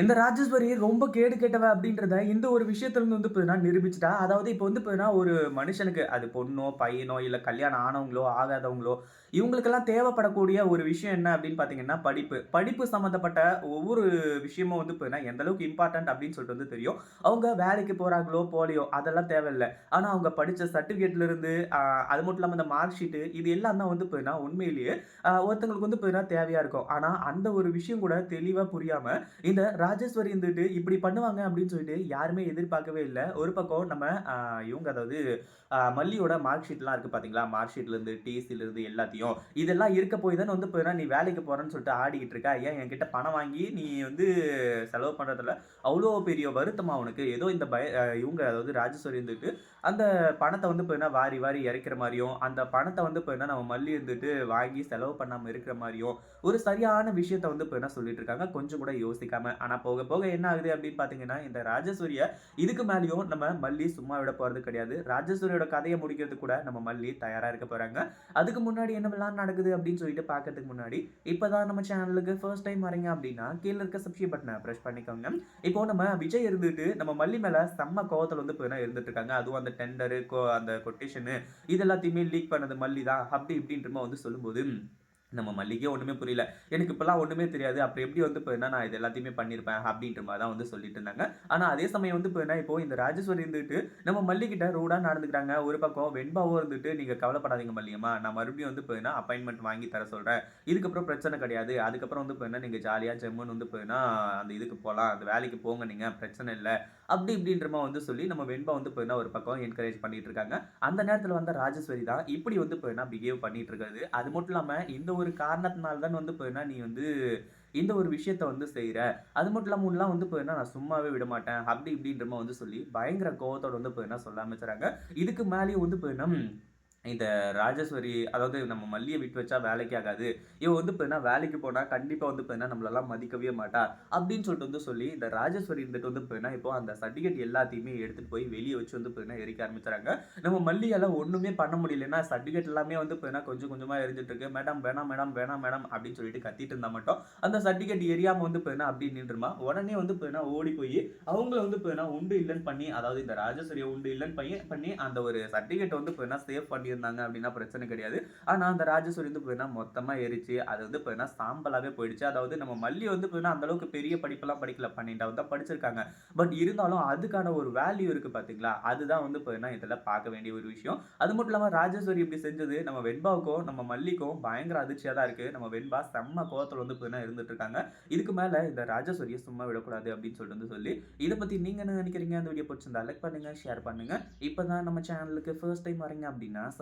இந்த ராஜேஸ்வரி ரொம்ப கேடு கெட்டவ அப்படின்றத இந்த ஒரு விஷயத்துலேருந்து வந்து பார்த்தீங்கன்னா நிரூபிச்சிட்டா அதாவது இப்போ வந்து பார்த்தீங்கன்னா ஒரு மனுஷனுக்கு அது பொண்ணோ பையனோ இல்லை கல்யாணம் ஆனவங்களோ ஆகாதவங்களோ இவங்களுக்கெல்லாம் தேவைப்படக்கூடிய ஒரு விஷயம் என்ன அப்படின்னு பார்த்தீங்கன்னா படிப்பு. படிப்பு சம்மந்தப்பட்ட ஒவ்வொரு விஷயமும் வந்து பார்த்தீங்கன்னா எந்த அளவுக்கு இம்பார்ட்டன்ட் அப்படின்னு சொல்லிட்டு வந்து தெரியும். அவங்க வேலைக்கு போகிறாங்களோ போலியோ அதெல்லாம் தேவையில்லை. ஆனால் அவங்க படித்த சர்டிஃபிகேட்லேருந்து அது மட்டும் இல்லாமல் இந்த மார்க் ஷீட்டு இது எல்லாம் தான் வந்து பார்த்தீங்கன்னா உண்மையிலேயே ஒருத்தங்களுக்கு வந்து பார்த்தீங்கன்னா தேவையாக இருக்கும். ஆனால் அந்த ஒரு விஷயம் கூட தெளிவாக புரியாமல் இந்த ராஜேஸ்வரி இருந்துட்டு இப்படி பண்ணுவாங்க அப்படின்னு சொல்லிட்டு யாருமே எதிர்பார்க்கவே இல்லை. ஒரு பக்கம் நம்ம இவங்க அதாவது மல்லியோட மார்க் ஷீட்லாம் இருக்குது பார்த்தீங்களா மார்க் ஷீட்லேருந்து டிசிலேருந்து எல்லாத்தையும். இதெல்லாம் இருக்க போய் தானே வந்து போயிடா நீ வேலைக்கு போகிறேன்னு சொல்லிட்டு ஆடிக்கிட்டு இருக்கா? ஏன் என்கிட்ட பணம் வாங்கி நீ வந்து செலவு பண்ணுறதுல அவ்வளோ பெரிய வருத்தமா உனக்கு? ஏதோ இந்த பய இவங்க அதாவது ராஜேஸ்வரி இருந்துட்டு அந்த பணத்தை வந்து போயினா வாரி வாரி இறைக்கிற மாதிரியும் அந்த பணத்தை வந்து போயினா நம்ம மல்லி இருந்துட்டு வாங்கி செலவு பண்ணாமல் இருக்கிற மாதிரியும் ஒரு சரியான விஷயத்த வந்து போயினா சொல்லிட்டு இருக்காங்க? கொஞ்சம் கூட யோசிக்காம. ஆனால் போக போக என்ன ஆகுது அப்படின்னு பார்த்தீங்கன்னா இந்த ராஜேஸ்வரியை இதுக்கு மேலேயும் நம்ம மல்லி சும்மா விட போகிறது கிடையாது. ராஜசூரியோட கதையை முடிக்கிறது கூட நம்ம மல்லி தயாராக இருக்க போகிறாங்க அதுக்கு முன்னாடி என்னவெல்லாம் நடக்குது அப்படின்னு சொல்லிட்டு பார்க்கறதுக்கு முன்னாடி இப்போ தான் நம்ம சேனலுக்கு ஃபர்ஸ்ட் டைம் வரீங்க அப்படின்னா கீழே இருக்க சப்ஸ்கிரைப் பட்டனை ப்ரெஸ் பண்ணிக்கோங்க. இப்போ நம்ம விஜய் இருந்துட்டு நம்ம மல்லி மேலே செம்ம கோவத்தில் வந்து இப்போ இருந்துட்டு இருக்காங்க. அதுவும் அந்த டெண்டரு கோ அந்த கொட்டேஷனு இது எல்லாத்தையுமே லீக் பண்ணது மல்லி தான் அப்படி இப்படின்றமா வந்து சொல்லும்போது நம்ம மல்லிக்கே ஒன்றுமே புரியல. எனக்கு இப்போல்லாம் ஒன்றுமே தெரியாது. அப்புறம் எப்படி வந்து இப்போ என்ன நான் இது எல்லாத்தையுமே பண்ணியிருப்பேன் அப்படின்ற மாதிரி தான் வந்து சொல்லிட்டு இருந்தாங்க. ஆனால் அதே சமயம் வந்து இப்போ என்ன இப்போ இந்த ராஜேஸ்வரி இருந்துட்டு நம்ம மல்லிகிட்ட ரூடாக நடந்துக்கிறாங்க. ஒரு பக்கம் வெண்பாவும் இருந்துட்டு நீங்கள் கவலைப்படாதீங்க மல்லியம்மா நான் மறுபடியும் வந்து இப்போ அப்பாயின்மெண்ட் வாங்கி தர சொல்கிறேன் இதுக்கப்புறம் பிரச்சனை கிடையாது. அதுக்கப்புறம் வந்து இப்போ நீங்கள் ஜாலியாக ஜெம்முன்னு வந்து இப்போ அந்த இதுக்கு போகலாம் அந்த வேலைக்கு போங்க நீங்கள் பிரச்சனை இல்லை. அப்படி இப்படின்றமா வந்து சொல்லி நம்ம வெண்பா வந்து இப்போ ஒரு பக்கம் என்கரேஜ் பண்ணிட்டு இருக்காங்க. அந்த நேரத்தில் வந்த ராஜேஸ்வரி தான் இப்படி வந்து இப்போ பிஹேவ் பண்ணிட்டு இருக்காது அது மட்டும் இல்லாமல் இந்த ஒரு காரணத்தினால தான் வந்து இப்போ நீ வந்து இந்த ஒரு விஷயத்த வந்து செய்கிற அது மட்டும் இல்லாமல் உன்னெலாம் வந்து இப்போ நான் சும்மாவே விட மாட்டேன். அப்படி இப்படின்றமா வந்து சொல்லி பயங்கர கோவத்தோட வந்து இப்போ என்ன சொல்ல ஆரம்பிச்சுறாங்க இதுக்கு மேலேயும் வந்து இப்போ என்ன இந்த ராஜேஸ்வரி அதாவது நம்ம மல்லியை விட்டு வச்சா வேலைக்கு ஆகாது. இவ வந்து இப்போ என்ன வேலைக்கு போனால் கண்டிப்பாக வந்து இப்போ என்ன நம்மளெல்லாம் மதிக்கவே மாட்டா. அப்படின்னு சொல்லிட்டு வந்து சொல்லி இந்த ராஜேஸ்வரி இருந்துட்டு வந்து பார்த்தீங்கன்னா இப்போ அந்த சர்டிஃபிகேட் எல்லாத்தையுமே எடுத்துகிட்டு போய் வெளியே வச்சு வந்து இப்போ என்ன எரிக்க ஆரம்பிச்சுறாங்க. நம்ம மல்லியால் ஒன்றுமே பண்ண முடியலன்னா சர்டிஃபிகேட் எல்லாமே வந்து இப்போ என்ன கொஞ்சம் கொஞ்சமாக எரிஞ்சிட்டு இருக்கு. மேடம் வேணாம் மேடம் வேணாம் மேடம் அப்படின்னு சொல்லிட்டு கத்திட்டு இருந்தால் மட்டும் அந்த சர்டிஃபிகேட் எரியாமல் வந்து இப்போ என்ன அப்படி நின்றுமா உடனே வந்து இப்போ என்ன ஓடி போய் அவங்கள வந்து இப்போ என்ன உண்டு இல்லைன்னு பண்ணி அதாவது இந்த ராஜேஸ்வரியை உண்டு இல்லைன்னு பையன் பண்ணி அந்த ஒரு சர்டிஃபிகேட் வந்து இப்போ என்ன பண்ணி பண்ணியிருந்தாங்க அப்படின்னா பிரச்சனை கிடையாது. ஆனால் அந்த ராஜசூரி வந்து போயினா மொத்தமாக எரிச்சு அது வந்து போயினா சாம்பலாகவே போயிடுச்சு. அதாவது நம்ம மல்லி வந்து போயினா அந்த அளவுக்கு பெரிய படிப்பெல்லாம் படிக்கல. பன்னெண்டாவது தான் படிச்சிருக்காங்க. பட் இருந்தாலும் அதுக்கான ஒரு வேல்யூ இருக்குது பார்த்தீங்களா அதுதான் வந்து போயினா இதில் பார்க்க வேண்டிய ஒரு விஷயம். அது மட்டும் இல்லாமல் ராஜேஸ்வரி இப்படி செஞ்சது நம்ம வெண்பாவுக்கும் நம்ம மல்லிக்கும் பயங்கர அதிர்ச்சியாக தான் இருக்குது நம்ம வெண்பா செம்ம கோவத்தில் வந்து போயினா இருந்துட்டு இருக்காங்க. இதுக்கு மேலே இந்த ராஜேஸ்வரியை சும்மா விடக்கூடாது அப்படின்னு சொல்லிட்டு வந்து சொல்லி இதை பற்றி நீங்கள் என்ன நினைக்கிறீங்க? அந்த வீடியோ பிடிச்சிருந்தா லைக் பண்ணுங்கள் ஷேர் பண்ணுங்கள் இப்போ தான் நம்ம சேனலுக்கு ஃபர்ஸ்ட் டைம் வரீங்க அப்படின்னா